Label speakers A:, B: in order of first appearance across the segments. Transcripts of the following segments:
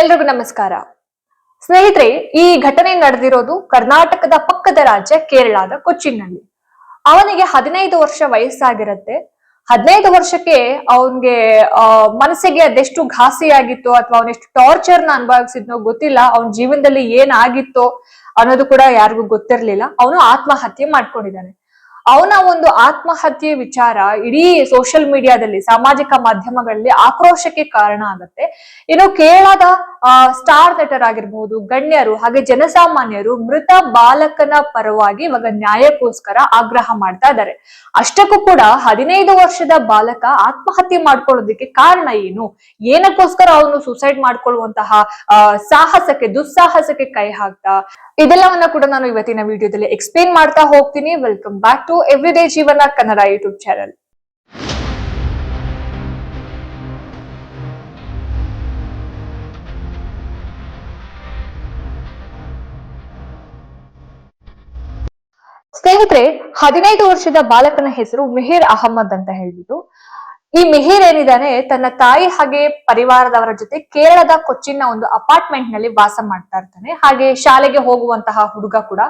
A: ಎಲ್ರಿಗೂ ನಮಸ್ಕಾರ. ಸ್ನೇಹಿತರೆ, ಈ ಘಟನೆ ನಡೆದಿರೋದು ಕರ್ನಾಟಕದ ಪಕ್ಕದ ರಾಜ್ಯ ಕೇರಳದ ಕೊಚ್ಚಿನ್ನಲ್ಲಿ. ಅವನಿಗೆ ಹದಿನೈದು ವರ್ಷ ವಯಸ್ಸಾಗಿರತ್ತೆ. ಹದಿನೈದು ವರ್ಷಕ್ಕೆ ಅವನ್ಗೆ ಮನಸ್ಸಿಗೆ ಅದೆಷ್ಟು ಘಾಸಿಯಾಗಿತ್ತು ಅಥವಾ ಅವನೆಷ್ಟು ಟಾರ್ಚರ್ನ ಅನುಭವಿಸಿದ್ನೋ ಗೊತ್ತಿಲ್ಲ. ಅವನ ಜೀವನದಲ್ಲಿ ಏನಾಗಿತ್ತೋ ಅನ್ನೋದು ಕೂಡ ಯಾರಿಗೂ ಗೊತ್ತಿರ್ಲಿಲ್ಲ. ಅವನು ಆತ್ಮಹತ್ಯೆ ಮಾಡ್ಕೊಂಡಿದ್ದಾನೆ. ಅವನ ಒಂದು ಆತ್ಮಹತ್ಯೆ ವಿಚಾರ ಇಡೀ ಸೋಷಿಯಲ್ ಮೀಡಿಯಾದಲ್ಲಿ ಸಾಮಾಜಿಕ ಮಾಧ್ಯಮಗಳಲ್ಲಿ ಆಕ್ರೋಶಕ್ಕೆ ಕಾರಣ ಆಗತ್ತೆ. ಇನ್ನು ಕೇರಳದ ಸ್ಟಾರ್ ನಟರ್ ಆಗಿರ್ಬಹುದು ಗಣ್ಯರು ಹಾಗೆ ಜನಸಾಮಾನ್ಯರು ಮೃತ ಬಾಲಕನ ಪರವಾಗಿ ಇವಾಗ ನ್ಯಾಯಕ್ಕೋಸ್ಕರ ಆಗ್ರಹ ಮಾಡ್ತಾ ಇದ್ದಾರೆ. ಅಷ್ಟಕ್ಕೂ ಕೂಡ ಹದಿನೈದು ವರ್ಷದ ಬಾಲಕ ಆತ್ಮಹತ್ಯೆ ಮಾಡ್ಕೊಳ್ಳೋದಕ್ಕೆ ಕಾರಣ ಏನು? ಏನಕ್ಕೋಸ್ಕರ ಅವನು ಸುಸೈಡ್ ಮಾಡ್ಕೊಳ್ಳುವಂತಹ ಸಾಹಸಕ್ಕೆ, ದುಸ್ಸಾಹಸಕ್ಕೆ ಕೈ ಹಾಕ್ತಾ? ಇದೆಲ್ಲವನ್ನ ಕೂಡ ನಾನು ಇವತ್ತಿನ ವಿಡಿಯೋದಲ್ಲಿ ಎಕ್ಸ್ಪ್ಲೇನ್ ಮಾಡ್ತಾ ಹೋಗ್ತೀನಿ. ವೆಲ್ಕಮ್ ಬ್ಯಾಕ್ ಟು ಎವ್ರಿಡೇ ಜೀವನ ಕನ್ನಡ ಯೂಟ್ಯೂಬ್ ಚಾನಲ್ ಸ್ನೇಹಿತರೆ, ಹದಿನೈದು ವರ್ಷದ ಬಾಲಕನ ಹೆಸರು ಮಿಹಿರ್ ಅಹಮ್ಮದ್ ಅಂತ ಹೇಳ್ಬಿಟ್ಟು, ಈ ಮಿಹಿರ್ ಏನಿದ್ದಾನೆ ತನ್ನ ತಾಯಿ ಹಾಗೆ ಪರಿವಾರದವರ ಜೊತೆ ಕೇರಳದ ಕೊಚ್ಚಿನ ಒಂದು ಅಪಾರ್ಟ್ಮೆಂಟ್ನಲ್ಲಿ ವಾಸ ಮಾಡ್ತಾ ಇರ್ತಾನೆ. ಹಾಗೆ ಶಾಲೆಗೆ ಹೋಗುವಂತಹ ಹುಡುಗ ಕೂಡ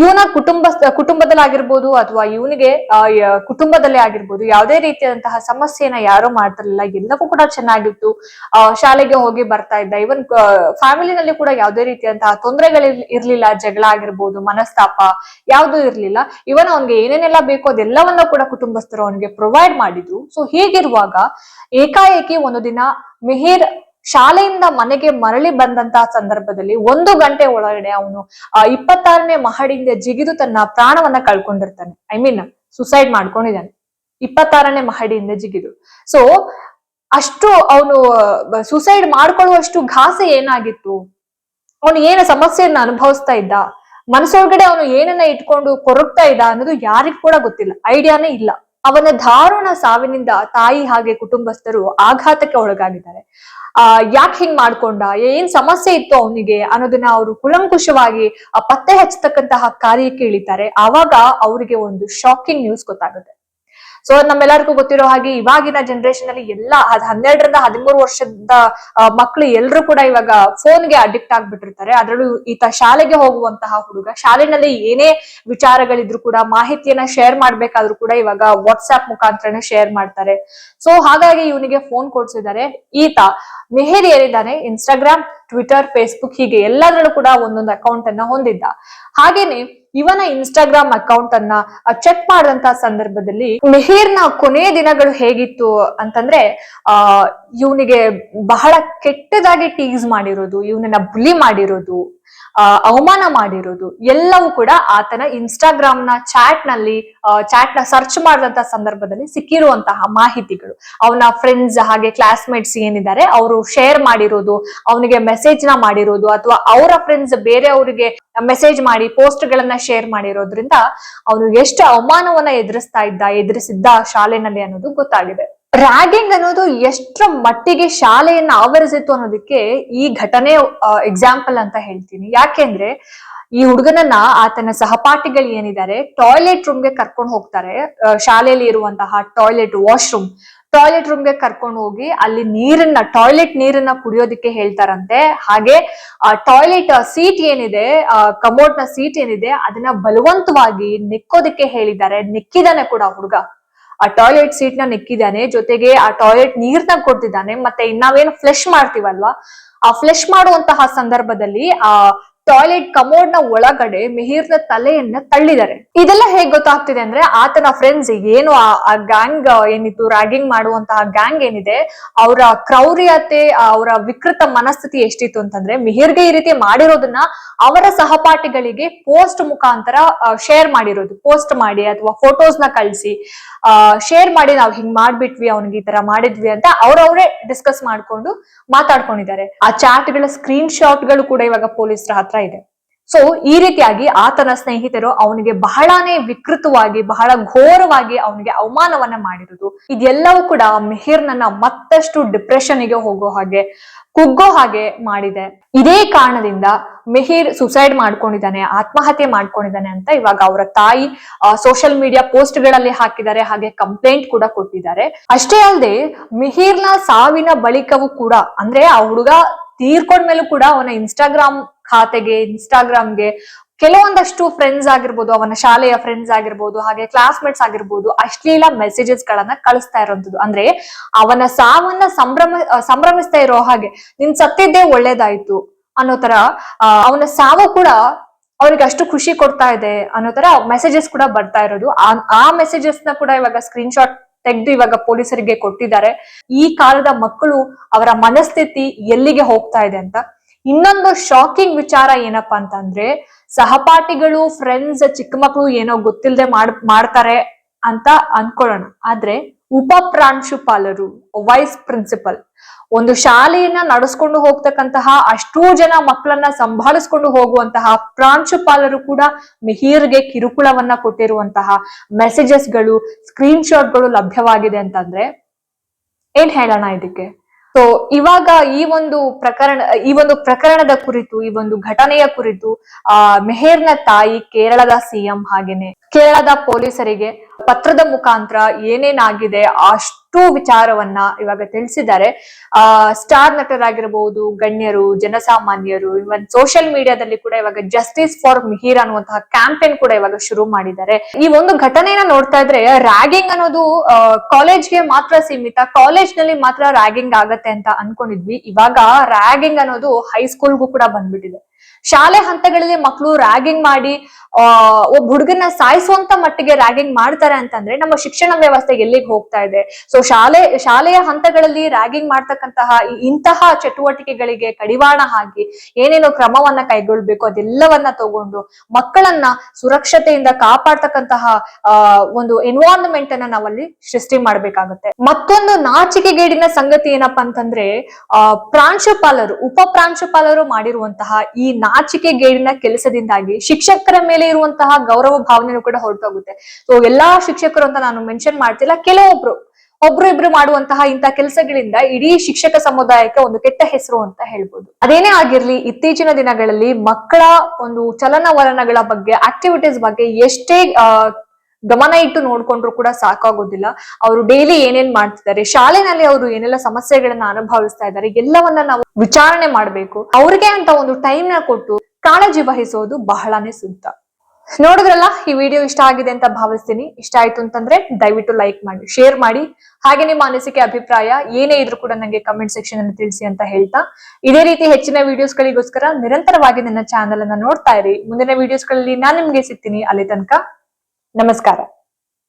A: ಇವನ ಕುಟುಂಬ ಕುಟುಂಬದಲ್ಲಾಗಿರ್ಬೋದು ಅಥವಾ ಇವನಿಗೆ ಕುಟುಂಬದಲ್ಲೇ ಆಗಿರ್ಬೋದು, ಯಾವುದೇ ರೀತಿಯಾದಂತಹ ಸಮಸ್ಯೆನ ಯಾರೋ ಮಾಡ್ತಿರ್ಲಿಲ್ಲ. ಎಲ್ಲವೂ ಕೂಡ ಚೆನ್ನಾಗಿತ್ತು. ಶಾಲೆಗೆ ಹೋಗಿ ಬರ್ತಾ ಇದ್ದ. ಇವನ್ ಫ್ಯಾಮಿಲಿನಲ್ಲಿ ಕೂಡ ಯಾವುದೇ ರೀತಿಯಾದಂತಹ ತೊಂದರೆಗಳು ಇರ್ಲಿಲ್ಲ. ಜಗಳ ಆಗಿರ್ಬೋದು, ಮನಸ್ತಾಪ ಯಾವ್ದು ಇರ್ಲಿಲ್ಲ. ಇವನ್ ಅವನ್ಗೆ ಏನೇನೆಲ್ಲ ಬೇಕೋ ಅದೆಲ್ಲವನ್ನ ಕೂಡ ಕುಟುಂಬಸ್ಥರು ಅವನಿಗೆ ಪ್ರೊವೈಡ್ ಮಾಡಿದ್ರು. ಸೊ ಹೀಗಿರುವಾಗ ಏಕಾಏಕಿ ಒಂದು ದಿನ ಮಿಹಿರ್ ಶಾಲೆಯಿಂದ ಮನೆಗೆ ಮರಳಿ ಬಂದಂತಹ ಸಂದರ್ಭದಲ್ಲಿ ಒಂದು ಗಂಟೆ ಒಳಗಡೆ ಅವನು ಇಪ್ಪತ್ತಾರನೇ ಮಹಡಿಯಿಂದ ಜಿಗಿದು ತನ್ನ ಪ್ರಾಣವನ್ನ ಕಳ್ಕೊಂಡಿರ್ತಾನೆ. I mean suicide ಮಾಡ್ಕೊಂಡಿದ್ದಾನೆ. ಇಪ್ಪತ್ತಾರನೇ ಮಹಡಿಯಿಂದ ಜಿಗಿದು. ಸೊ ಅಷ್ಟು ಅವನು ಸುಸೈಡ್ ಮಾಡ್ಕೊಳ್ಳುವಷ್ಟು ಘಾಸೆ ಏನಾಗಿತ್ತು? ಅವನು ಏನು ಸಮಸ್ಯೆಯನ್ನ ಅನುಭವಿಸ್ತಾ ಇದ್ದ? ಮನಸ್ಸೊಳಗಡೆ ಅವನು ಏನನ್ನ ಇಟ್ಕೊಂಡು ಕೊರಗ್ತಾ ಇದ್ದ ಅನ್ನೋದು ಯಾರಿಗೂ ಕೂಡ ಗೊತ್ತಿಲ್ಲ. ಐಡಿಯಾನೇ ಇಲ್ಲ. ಅವನ ದಾರುಣ ಸಾವಿನಿಂದ ತಾಯಿ ಹಾಗೆ ಕುಟುಂಬಸ್ಥರು ಆಘಾತಕ್ಕೆ ಒಳಗಾಗಿದ್ದಾರೆ. ಆ, ಯಾಕೆ ಹಿಂಗ್ ಮಾಡ್ಕೊಂಡ? ಏನ್ ಸಮಸ್ಯೆ ಇತ್ತು ಅವನಿಗೆ ಅನ್ನೋದನ್ನ ಅವರು ಕುಲಂಕುಷವಾಗಿ ಪತ್ತೆ ಹಚ್ಚತಕ್ಕಂತಹ ಕಾರ್ಯಕ್ಕೆ ಇಳಿತಾರೆ ಆವಾಗ ಅವರಿಗೆ ಒಂದು ಶಾಕಿಂಗ್ ನ್ಯೂಸ್ ಗೊತ್ತಾಗುತ್ತೆ. ಸೊ ನಮ್ಮೆಲ್ಲರಿಗೂ ಗೊತ್ತಿರೋ ಹಾಗೆ ಇವಾಗಿನ ಜನರೇಷನ್ ಅಲ್ಲಿ ಎಲ್ಲ ಹನ್ನೆರಡರಿಂದ ಹದಿಮೂರು ವರ್ಷದ ಮಕ್ಕಳು ಎಲ್ಲರೂ ಕೂಡ ಇವಾಗ ಫೋನ್ಗೆ ಅಡಿಕ್ಟ್ ಆಗ್ಬಿಟ್ಟಿರ್ತಾರೆ. ಅದರಲ್ಲೂ ಈತ ಶಾಲೆಗೆ ಹೋಗುವಂತಹ ಹುಡುಗ ಶಾಲೆನಲ್ಲಿ ಏನೇ ವಿಚಾರಗಳಿದ್ರು ಕೂಡ, ಮಾಹಿತಿಯನ್ನ ಶೇರ್ ಮಾಡ್ಬೇಕಾದ್ರೂ ಕೂಡ ಇವಾಗ ವಾಟ್ಸ್ಆಪ್ ಮುಖಾಂತರನೇ ಶೇರ್ ಮಾಡ್ತಾರೆ. ಸೊ ಹಾಗಾಗಿ ಇವನಿಗೆ ಫೋನ್ ಕೊಡ್ಸಿದ್ದಾರೆ. ಈತ ಮೆಹೇರ್ ಏರಿದ್ದಾನೆ ಇನ್ಸ್ಟಾಗ್ರಾಮ್ ಟ್ವಿಟರ್ ಫೇಸ್ಬುಕ್ ಹೀಗೆ ಎಲ್ಲದರಲ್ಲೂ ಕೂಡ ಒಂದೊಂದು ಅಕೌಂಟ್ ಅನ್ನ ಹೊಂದಿದ್ದ. ಹಾಗೇನೆ ಇವನ ಇನ್ಸ್ಟಾಗ್ರಾಮ್ ಅಕೌಂಟ್ ಅನ್ನ ಚೆಕ್ ಮಾಡಿದಂತ ಸಂದರ್ಭದಲ್ಲಿ ಮೆಹೀರ್ನ ಕೊನೆ ದಿನಗಳು ಹೇಗಿತ್ತು ಅಂತಂದ್ರೆ, ಆ, ಇವನಿಗೆ ಬಹಳ ಕೆಟ್ಟದಾಗಿ ಟೀಸ್ ಮಾಡಿರೋದು, ಇವನನ್ನ ಬುಲಿ ಮಾಡಿರೋದು ಅವಮಾನ ಮಾಡಿರೋದು. ಎಲ್ಲವೂ ಕೂಡ ಆತನ ಇನ್ಸ್ಟಾಗ್ರಾಮ್ನ ಚಾಟ್ನಲ್ಲಿ ಚಾಟ್ನ ಸರ್ಚ್ ಮಾಡಿದಂತ ಸಂದರ್ಭದಲ್ಲಿ ಸಿಕ್ಕಿರುವಂತಹ ಮಾಹಿತಿಗಳು. ಅವನ ಫ್ರೆಂಡ್ಸ್ ಹಾಗೆ ಕ್ಲಾಸ್ಮೇಟ್ಸ್ ಏನಿದ್ದಾರೆ, ಅವರು ಶೇರ್ ಮಾಡಿರೋದು, ಅವನಿಗೆ ಮೆಸೇಜ್ನ ಮಾಡಿರೋದು, ಅಥವಾ ಅವರ ಫ್ರೆಂಡ್ಸ್ ಬೇರೆ ಅವರಿಗೆ ಮೆಸೇಜ್ ಮಾಡಿ ಪೋಸ್ಟ್ ಗಳನ್ನ ಶೇರ್ ಮಾಡಿರೋದ್ರಿಂದ ಅವನು ಎಷ್ಟು ಅವಮಾನವನ್ನ ಎದುರಿಸ್ತಾ ಇದ್ದ, ಎದುರಿಸಿದ್ದ ಶಾಲೆನಲ್ಲಿ ಅನ್ನೋದು ಗೊತ್ತಾಗಿದೆ. ರ್ಯಾಗಿಂಗ್ ಅನ್ನೋದು ಎಷ್ಟರ ಮಟ್ಟಿಗೆ ಶಾಲೆಯನ್ನ ಆವರಿಸಿತ್ತು ಅನ್ನೋದಕ್ಕೆ ಈ ಘಟನೆ ಎಕ್ಸಾಂಪಲ್ ಅಂತ ಹೇಳ್ತೀನಿ. ಯಾಕೆಂದ್ರೆ ಈ ಹುಡುಗನನ್ನ ಆತನ ಸಹಪಾಠಿಗಳು ಏನಿದ್ದಾರೆ ಟಾಯ್ಲೆಟ್ ರೂಮ್ಗೆ ಕರ್ಕೊಂಡು ಹೋಗ್ತಾರೆ. ಶಾಲೆಯಲ್ಲಿ ಇರುವಂತಹ ಟಾಯ್ಲೆಟ್ ವಾಶ್ರೂಮ್ ಟಾಯ್ಲೆಟ್ ರೂಮ್ಗೆ ಕರ್ಕೊಂಡು ಹೋಗಿ ಅಲ್ಲಿ ನೀರನ್ನ ಟಾಯ್ಲೆಟ್ ನೀರನ್ನ ಕುಡಿಯೋದಕ್ಕೆ ಹೇಳ್ತಾರಂತೆ. ಹಾಗೆ, ಆ ಟಾಯ್ಲೆಟ್ ಸೀಟ್ ಏನಿದೆ ಕಮೋಡ್ನ ಸೀಟ್ ಏನಿದೆ, ಅದನ್ನ ಬಲವಂತವಾಗಿ ನೆಕ್ಕೋದಕ್ಕೆ ಹೇಳಿದ್ದಾರೆ. ನಿಕ್ಕಿದಾನೆ ಕೂಡ ಹುಡುಗ. ಆ ಟಾಯ್ಲೆಟ್ ಸೀಟ್ನ ನೆಕ್ಕಿದ್ದಾನೆ. ಜೊತೆಗೆ ಆ ಟಾಯ್ಲೆಟ್ ನೀರ್ನ ಕೊಡ್ತಿದ್ದಾನೆ. ಮತ್ತೆ ನಾವೇನು ಫ್ಲೆಶ್ ಮಾಡ್ತೀವಲ್ವಾ? ಆ ಫ್ಲೆಶ್ ಮಾಡುವಂತಹ ಸಂದರ್ಭದಲ್ಲಿ ಆ ಟಾಯ್ಲೆಟ್ ಕಮೋಡ್ನ ಒಳಗಡೆ ಮಿಹಿರ್ನ ತಲೆಯನ್ನ ತಳ್ಳಿದ್ದಾರೆ. ಇದೆಲ್ಲ ಹೇಗ್ ಗೊತ್ತಾಗ್ತಿದೆ ಅಂದ್ರೆ ಆತನ ಫ್ರೆಂಡ್ಸ್ ಏನು ಆ ಗ್ಯಾಂಗ್ ಏನಿತ್ತು ರ್ಯಾಗಿಂಗ್ ಮಾಡುವಂತಹ ಗ್ಯಾಂಗ್ ಏನಿದೆ, ಅವರ ಕ್ರೌರ್ಯತೆ ಅವರ ವಿಕೃತ ಮನಸ್ಥಿತಿ ಎಷ್ಟಿತ್ತು ಅಂತಂದ್ರೆ ಮಿಹಿರ್ಗೆ ಈ ರೀತಿ ಮಾಡಿರೋದನ್ನ ಅವರ ಸಹಪಾಠಿಗಳಿಗೆ ಪೋಸ್ಟ್ ಮುಖಾಂತರ ಶೇರ್ ಮಾಡಿರೋದು. ಪೋಸ್ಟ್ ಮಾಡಿ ಅಥವಾ ಫೋಟೋಸ್ನ ಕಳಿಸಿ ಶೇರ್ ಮಾಡಿ ನಾವು ಹಿಂಗ್ ಮಾಡ್ಬಿಟ್ವಿ, ಅವ್ನಿಗೆ ಈ ತರ ಮಾಡಿದ್ವಿ ಅಂತ ಅವ್ರವ್ರೇ ಡಿಸ್ಕಸ್ ಮಾಡ್ಕೊಂಡು ಮಾತಾಡ್ಕೊಂಡಿದ್ದಾರೆ. ಆ ಚಾಟ್ಗಳ ಸ್ಕ್ರೀನ್ ಶಾಟ್ಗಳು ಕೂಡ ಇವಾಗ ಪೊಲೀಸರ ಹತ್ರ ಇದೆ. ಸೊ ಈ ರೀತಿಯಾಗಿ ಆತನ ಸ್ನೇಹಿತರು ಅವನಿಗೆ ಬಹಳಾನೇ ವಿಕೃತವಾಗಿ, ಬಹಳ ಘೋರವಾಗಿ ಅವನಿಗೆ ಅವಮಾನವನ್ನ ಮಾಡಿರುವುದು ಇದೆಲ್ಲವೂ ಕೂಡ ಮಿಹಿರ್ನನ್ನ ಮತ್ತಷ್ಟು ಡಿಪ್ರೆಷನ್ಗೆ ಹೋಗೋ ಹಾಗೆ, ಕುಗ್ಗೋ ಹಾಗೆ ಮಾಡಿದೆ. ಇದೇ ಕಾರಣದಿಂದ ಮಿಹಿರ್ ಸುಸೈಡ್ ಮಾಡ್ಕೊಂಡಿದ್ದಾನೆ, ಆತ್ಮಹತ್ಯೆ ಮಾಡ್ಕೊಂಡಿದ್ದಾನೆ ಅಂತ ಇವಾಗ ಅವರ ತಾಯಿ ಸೋಷಿಯಲ್ ಮೀಡಿಯಾ ಪೋಸ್ಟ್ಗಳಲ್ಲಿ ಹಾಕಿದ್ದಾರೆ, ಹಾಗೆ ಕಂಪ್ಲೇಂಟ್ ಕೂಡ ಕೊಟ್ಟಿದ್ದಾರೆ. ಅಷ್ಟೇ ಅಲ್ಲದೆ, ಮಿಹಿರ್ನ ಸಾವಿನ ಬಳಿಕವೂ ಕೂಡ, ಅಂದ್ರೆ ಆ ಹುಡುಗ ತೀರ್ಕೊಂಡ್ಮೇಲೂ ಕೂಡ ಅವನ ಇನ್ಸ್ಟಾಗ್ರಾಮ್ ಖಾತೆಗೆ ಇನ್ಸ್ಟಾಗ್ರಾಮ್ಗೆ ಕೆಲವೊಂದಷ್ಟು ಫ್ರೆಂಡ್ಸ್ ಆಗಿರ್ಬೋದು, ಅವನ ಶಾಲೆಯ ಫ್ರೆಂಡ್ಸ್ ಆಗಿರ್ಬೋದು, ಹಾಗೆ ಕ್ಲಾಸ್ಮೇಟ್ಸ್ ಆಗಿರ್ಬೋದು, ಅಶ್ಲೀಲ ಮೆಸೇಜಸ್ ಗಳನ್ನ ಕಳಿಸ್ತಾ ಇರೋಂಥದ್ದು. ಅಂದ್ರೆ ಅವನ ಸಾವನ್ನ ಸಂಭ್ರಮ, ಸಂಭ್ರಮಿಸ್ತಾ ಇರೋ ಹಾಗೆ, ನಿನ್ ಸತ್ತಿದ್ದೇ ಒಳ್ಳೇದಾಯ್ತು ಅನ್ನೋ ತರ ಅವನ ಸಾವು ಕೂಡ ಅವ್ರಿಗೆ ಅಷ್ಟು ಖುಷಿ ಕೊಡ್ತಾ ಇದೆ ಅನ್ನೋ ತರ ಮೆಸೇಜಸ್ ಕೂಡ ಬರ್ತಾ ಇರೋದು. ಆ- ಆ ಮೆಸೇಜಸ್ನ ಕೂಡ ಇವಾಗ ಸ್ಕ್ರೀನ್ ಶಾಟ್ ತೆಗೆದು ಇವಾಗ ಪೊಲೀಸರಿಗೆ ಕೊಟ್ಟಿದ್ದಾರೆ. ಈ ಕಾಲದ ಮಕ್ಕಳು ಅವರ ಮನಸ್ಥಿತಿ ಎಲ್ಲಿಗೆ ಹೋಗ್ತಾ ಇದೆ ಅಂತ ಇನ್ನೊಂದು ಶಾಕಿಂಗ್ ವಿಚಾರ ಏನಪ್ಪಾ ಅಂತಂದ್ರೆ, ಸಹಪಾಠಿಗಳು ಫ್ರೆಂಡ್ಸ್ ಚಿಕ್ಕ ಮಕ್ಕಳು ಏನೋ ಗೊತ್ತಿಲ್ಲದೆ ಮಾಡ್, ಮಾಡ್ತಾರೆ ಅಂತ ಅನ್ಕೊಳ್ಳೋಣ. ಆದ್ರೆ, ಉಪ ಪ್ರಾಂಶುಪಾಲರು ವೈಸ್ ಪ್ರಿನ್ಸಿಪಲ್ ಒಂದು ಶಾಲೆಯನ್ನ ನಡೆಸ್ಕೊಂಡು ಹೋಗ್ತಕ್ಕಂತಹ ಅಷ್ಟೂ ಜನ ಮಕ್ಕಳನ್ನ ಸಂಭಾಳಿಸ್ಕೊಂಡು ಹೋಗುವಂತಹ ಪ್ರಾಂಶುಪಾಲರು ಕೂಡ ಮಿಹಿರ್ಗೆ ಕಿರುಕುಳವನ್ನ ಕೊಟ್ಟಿರುವಂತಹ ಮೆಸೇಜಸ್ಗಳು ಸ್ಕ್ರೀನ್ಗಳು ಲಭ್ಯವಾಗಿದೆ ಅಂತಂದ್ರೆ, ಏನ್ ಹೇಳೋಣ ಇದಕ್ಕೆ? ಸೊ ಇವಾಗ ಈ ಒಂದು ಪ್ರಕರಣ, ಈ ಒಂದು ಪ್ರಕರಣದ ಕುರಿತು, ಈ ಒಂದು ಘಟನೆಯ ಕುರಿತು, ಆ, ಮೆಹೇರ್ನ ತಾಯಿ ಕೇರಳದ ಸಿಎಂ ಹಾಗೇನೆ. ಕೇರಳದ ಪೊಲೀಸರಿಗೆ ಪತ್ರದ ಮುಖಾಂತರ ಏನೇನಾಗಿದೆ ಅಷ್ಟು ವಿಚಾರವನ್ನ ಇವಾಗ ತಿಳಿಸಿದ್ದಾರೆ. ಆ, ಸ್ಟಾರ್ ನಟರಾಗಿರಬಹುದು ಗಣ್ಯರು, ಜನಸಾಮಾನ್ಯರು ಇವನ್ ಸೋಷಿಯಲ್ ಮೀಡಿಯಾದಲ್ಲಿ ಕೂಡ ಇವಾಗ ಜಸ್ಟಿಸ್ ಫಾರ್ ಮಿಹಿರ್ ಅನ್ನುವಂತಹ ಕ್ಯಾಂಪೇನ್ ಕೂಡ ಇವಾಗ ಶುರು ಮಾಡಿದ್ದಾರೆ. ಈ ಒಂದು ಘಟನೆಯನ್ನ ನೋಡ್ತಾ ಇದ್ರೆ ರ್ಯಾಗಿಂಗ್ ಅನ್ನೋದು ಕಾಲೇಜ್ಗೆ ಮಾತ್ರ ಸೀಮಿತ ಕಾಲೇಜ್ನಲ್ಲಿ ಮಾತ್ರ ರ್ಯಾಗಿಂಗ್ ಆಗತ್ತೆ ಅಂತ ಅನ್ಕೊಂಡಿದ್ವಿ. ಇವಾಗ ರ್ಯಾಗಿಂಗ್ ಅನ್ನೋದು ಹೈಸ್ಕೂಲ್ಗೂ ಕೂಡ ಬಂದ್ಬಿಟ್ಟಿದೆ. ಶಾಲೆ ಹಂತಗಳಲ್ಲಿ ಮಕ್ಕಳು ರ್ಯಾಗಿಂಗ್ ಮಾಡಿ ಒಬ್ಬ ಹುಡುಗನ ಸಾಯಿಸುವಂತ ಮಟ್ಟಿಗೆ ರ್ಯಾಗಿಂಗ್ ಮಾಡ್ತಾರೆ ಅಂತಂದ್ರೆ ನಮ್ಮ ಶಿಕ್ಷಣ ವ್ಯವಸ್ಥೆ ಎಲ್ಲಿಗೆ ಹೋಗ್ತಾ ಇದೆ? ಸೊ ಶಾಲೆ, ಶಾಲೆಯ ಹಂತಗಳಲ್ಲಿ ರ್ಯಾಗಿಂಗ್ ಮಾಡ್ತಕ್ಕಂತಹ ಇಂತಹ ಚಟುವಟಿಕೆಗಳಿಗೆ ಕಡಿವಾಣ ಹಾಕಿ ಏನೇನೋ ಕ್ರಮವನ್ನ ಕೈಗೊಳ್ಬೇಕು, ಅದೆಲ್ಲವನ್ನ ತಗೊಂಡು ಮಕ್ಕಳನ್ನ ಸುರಕ್ಷತೆಯಿಂದ ಕಾಪಾಡ್ತಕ್ಕಂತಹ ಒಂದು ಎನ್ವೈರನ್ಮೆಂಟ್ ಅನ್ನ ನಾವಲ್ಲಿ ಸೃಷ್ಟಿ ಮಾಡ್ಬೇಕಾಗುತ್ತೆ. ಮತ್ತೊಂದು ನಾಚಿಕೆಗೇಡಿನ ಸಂಗತಿ ಏನಪ್ಪಾ ಅಂತಂದ್ರೆ ಪ್ರಾಂಶುಪಾಲರು, ಉಪ ಪ್ರಾಂಶುಪಾಲರು ಮಾಡಿರುವಂತಹ ಈ ನಾಚಿಕೆಗೇಡಿನ ಕೆಲಸದಿಂದಾಗಿ ಶಿಕ್ಷಕರ ಮೇಲೆ ಇರುವಂತಹ ಗೌರವ ಭಾವನೆಯೂ ಕೂಡ ಹೊರಟೋಗುತ್ತೆ. ಸೊ ಎಲ್ಲಾ ಶಿಕ್ಷಕರು ಅಂತ ನಾನು ಮೆನ್ಷನ್ ಮಾಡ್ತಿಲ್ಲ, ಕೆಲವೊಬ್ರು. ಒಬ್ರು ಇಬ್ರು ಮಾಡುವಂತಹ ಇಂತಹ ಕೆಲಸಗಳಿಂದ ಇಡೀ ಶಿಕ್ಷಕ ಸಮುದಾಯಕ್ಕೆ ಒಂದು ಕೆಟ್ಟ ಹೆಸರು ಅಂತ ಹೇಳ್ಬೋದು. ಅದೇನೇ ಆಗಿರ್ಲಿ, ಇತ್ತೀಚಿನ ದಿನಗಳಲ್ಲಿ ಮಕ್ಕಳ ಒಂದು ಚಲನವಲನಗಳ ಬಗ್ಗೆ ಆಕ್ಟಿವಿಟೀಸ್ ಬಗ್ಗೆ ಎಷ್ಟೇ ಗಮನ ಇಟ್ಟು ನೋಡ್ಕೊಂಡ್ರು ಕೂಡ ಸಾಕಾಗೋದಿಲ್ಲ. ಅವರು ಡೈಲಿ ಏನೇನ್ ಮಾಡ್ತಿದ್ದಾರೆ, ಶಾಲೆನಲ್ಲಿ ಅವರು ಏನೆಲ್ಲ ಸಮಸ್ಯೆಗಳನ್ನ ಅನುಭವಿಸ್ತಾ ಇದ್ದಾರೆ, ಎಲ್ಲವನ್ನ ನಾವು ವಿಚಾರಣೆ ಮಾಡ್ಬೇಕು. ಅವ್ರಿಗೆ ಅಂತ ಒಂದು ಟೈಮ್ನ ಕೊಟ್ಟು ಕಾಳಜಿ ವಹಿಸೋದು ಬಹಳನೇ ಸೂಕ್ತ ನೋಡಿದ್ರಲ್ಲ, ಈ ವಿಡಿಯೋ ಇಷ್ಟ ಆಗಿದೆ ಅಂತ ಭಾವಿಸ್ತೀನಿ. ಇಷ್ಟ ಆಯ್ತು ಅಂತಂದ್ರೆ ದಯವಿಟ್ಟು ಲೈಕ್ ಮಾಡಿ ಶೇರ್ ಮಾಡಿ. ಹಾಗೆ ನಿಮ್ಮ ಅನಿಸಿಕೆ, ಅಭಿಪ್ರಾಯ ಏನೇ ಇದ್ರೂ ಕೂಡ ನಂಗೆ ಕಮೆಂಟ್ ಸೆಕ್ಷನ್ ಅಲ್ಲಿ ತಿಳಿಸಿ ಅಂತ ಹೇಳ್ತಾ. ಇದೇ ರೀತಿ ಹೆಚ್ಚಿನ ವಿಡಿಯೋಸ್ಗಳಿಗೋಸ್ಕರ ನಿರಂತರವಾಗಿ ನನ್ನ ಚಾನೆಲ್ ಅನ್ನ ನೋಡ್ತಾ ಇರಿ. ಮುಂದಿನ ವಿಡಿಯೋಸ್ಗಳಲ್ಲಿ ನಾನ್ ನಿಮ್ಗೆ ಸಿಗ್ತೀನಿ. ಅಲ್ಲಿ ತನಕ ನಮಸ್ಕಾರ